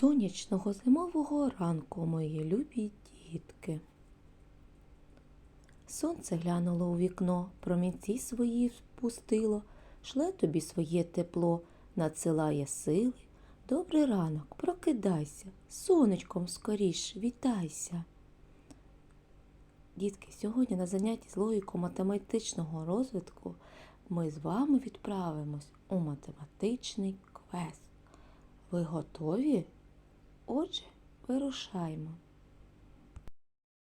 Сонячного зимового ранку, мої любі дітки. Сонце глянуло у вікно, промінці свої спустило, шле тобі своє тепло, надсилає сили. Добрий ранок, прокидайся, сонечком скоріш вітайся. Дітки, сьогодні на занятті з логіко-математичного розвитку ми з вами відправимось у математичний квест. Ви готові? Отже, вирушаємо.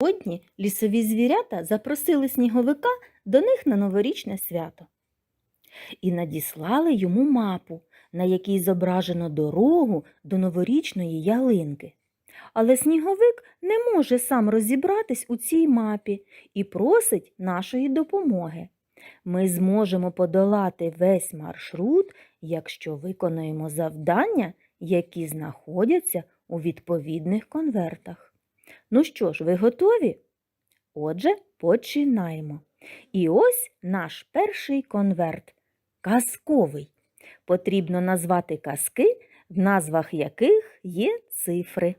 Сьогодні лісові звірята запросили сніговика до них на новорічне свято і надіслали йому мапу, на якій зображено дорогу до новорічної ялинки. Але сніговик не може сам розібратись у цій мапі і просить нашої допомоги. Ми зможемо подолати весь маршрут, якщо виконаємо завдання, які знаходяться у відповідних конвертах. Ну що ж, ви готові? Отже, починаємо. І ось наш перший конверт казковий. Потрібно назвати казки, в назвах яких є цифри.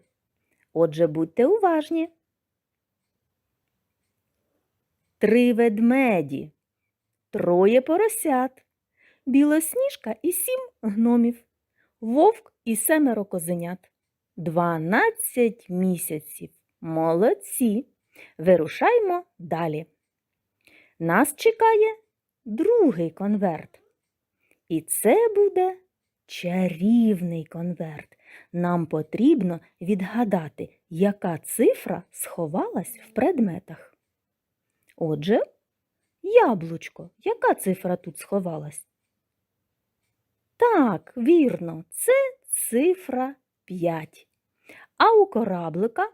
Отже, будьте уважні. Три ведмеді, троє поросят, білосніжка і сім гномів, вовк і семеро козенят. Дванадцять місяців. Молодці. Вирушаймо далі. Нас чекає другий конверт. І це буде чарівний конверт. Нам потрібно відгадати, яка цифра сховалась в предметах. Отже, яблучко. Яка цифра тут сховалась? Так, вірно, це цифра 5. А у кораблика?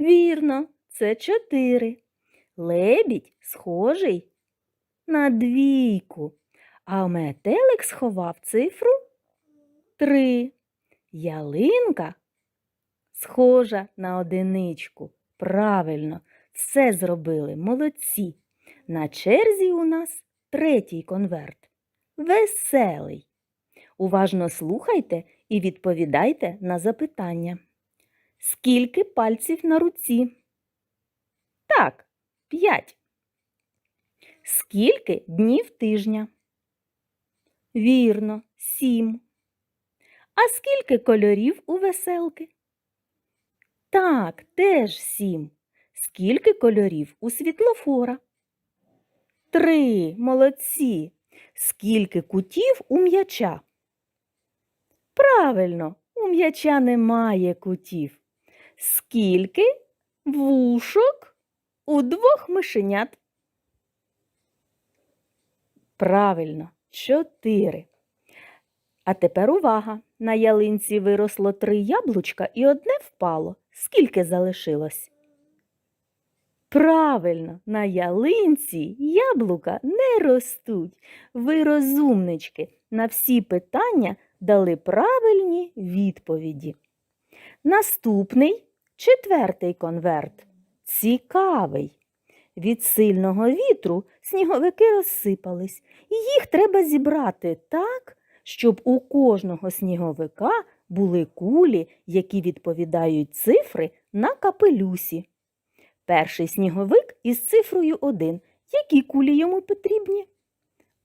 Вірно, це 4. Лебідь схожий на двійку, а метелик сховав цифру 3. Ялинка схожа на одиничку. Правильно, все зробили, молодці. На черзі у нас третій конверт. Веселий. Уважно слухайте і відповідайте на запитання. Скільки пальців на руці? Так, п'ять. Скільки днів тижня? Вірно, сім. А скільки кольорів у веселки? Так, теж сім. Скільки кольорів у світлофора? Три. Молодці. Скільки кутів у м'яча? Правильно, у м'яча немає кутів. Скільки вушок у двох мишенят? Правильно, чотири. А тепер увага. На ялинці виросло три яблучка і одне впало. Скільки залишилось? Правильно, на ялинці яблука не ростуть. Ви розумнички. На всі питання дали правильні відповіді. Наступний четвертий конверт. Цікавий. Від сильного вітру сніговики розсипались, і їх треба зібрати так, щоб у кожного сніговика були кулі, які відповідають цифри на капелюсі. Перший сніговик із цифрою 1. Які кулі йому потрібні?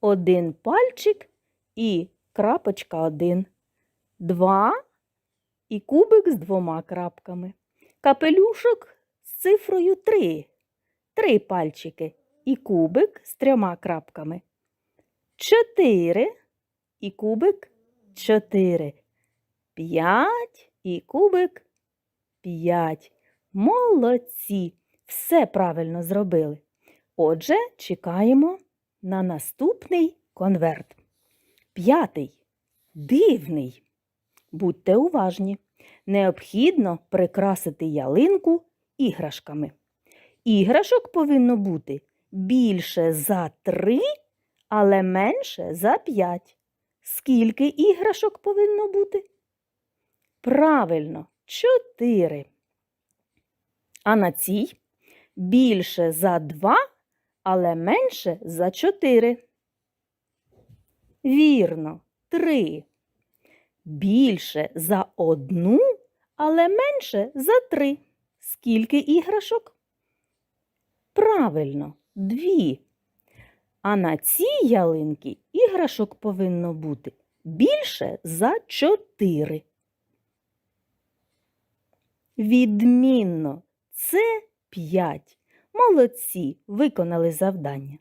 Один пальчик і крапочка 1. Два і кубик з двома крапками. Капелюшок з цифрою 3. Три пальчики і кубик з трьома крапками. Чотири і кубик 4. П'ять і кубик 5. Молодці! Все правильно зробили. Отже, чекаємо на наступний конверт. П'ятий. Дивний. Будьте уважні. Необхідно прикрасити ялинку іграшками. Іграшок повинно бути більше за три, але менше за п'ять. Скільки іграшок повинно бути? Правильно, чотири. А на цій більше за два, але менше за чотири. Вірно, три. Більше за одну, але менше за три. Скільки іграшок? Правильно, дві. А на цій ялинці іграшок повинно бути більше за чотири. Відмінно, це п'ять. Молодці, виконали завдання.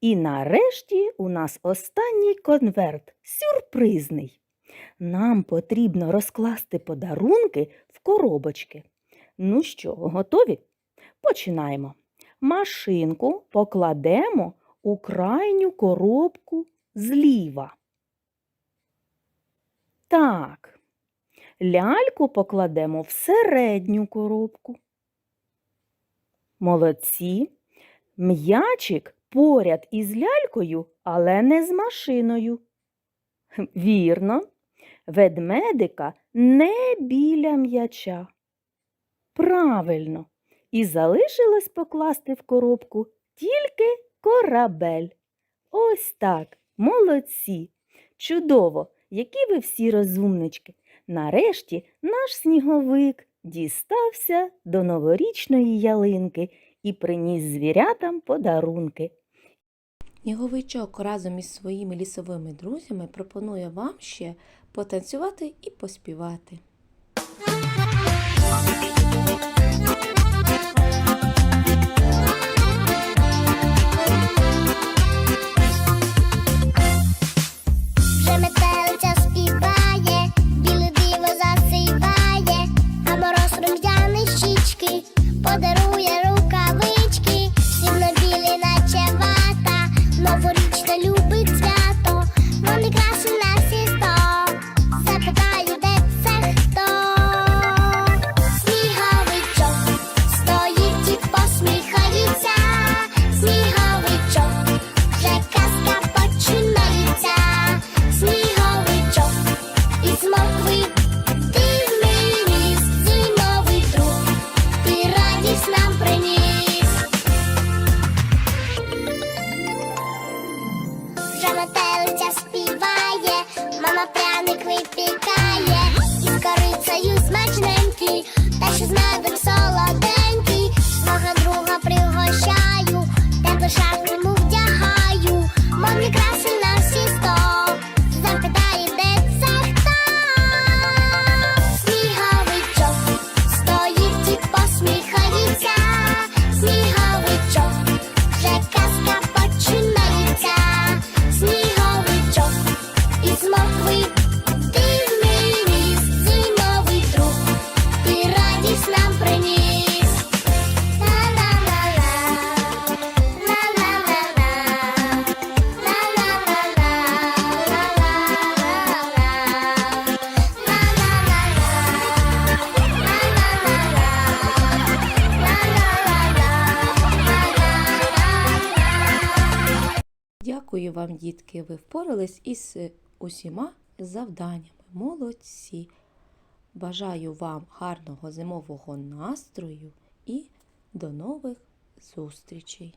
І нарешті у нас останній конверт сюрпризний. Нам потрібно розкласти подарунки в коробочки. Ну що, готові? Починаємо. Машинку покладемо у крайню коробку зліва. Так. Ляльку покладемо в середню коробку. Молодці. М'ячик поряд із лялькою, але не з машиною. Вірно. Ведмедика не біля м'яча. Правильно. І залишилось покласти в коробку тільки корабель. Ось так, молодці. Чудово, які ви всі розумнички. Нарешті наш сніговик дістався до новорічної ялинки і приніс звірятам подарунки. Сніговичок разом із своїми лісовими друзями пропонує вам ще потанцювати і поспівати. Та що Дякую вам, дітки, ви впорались із усіма завданнями. Молодці! Бажаю вам гарного зимового настрою і до нових зустрічей!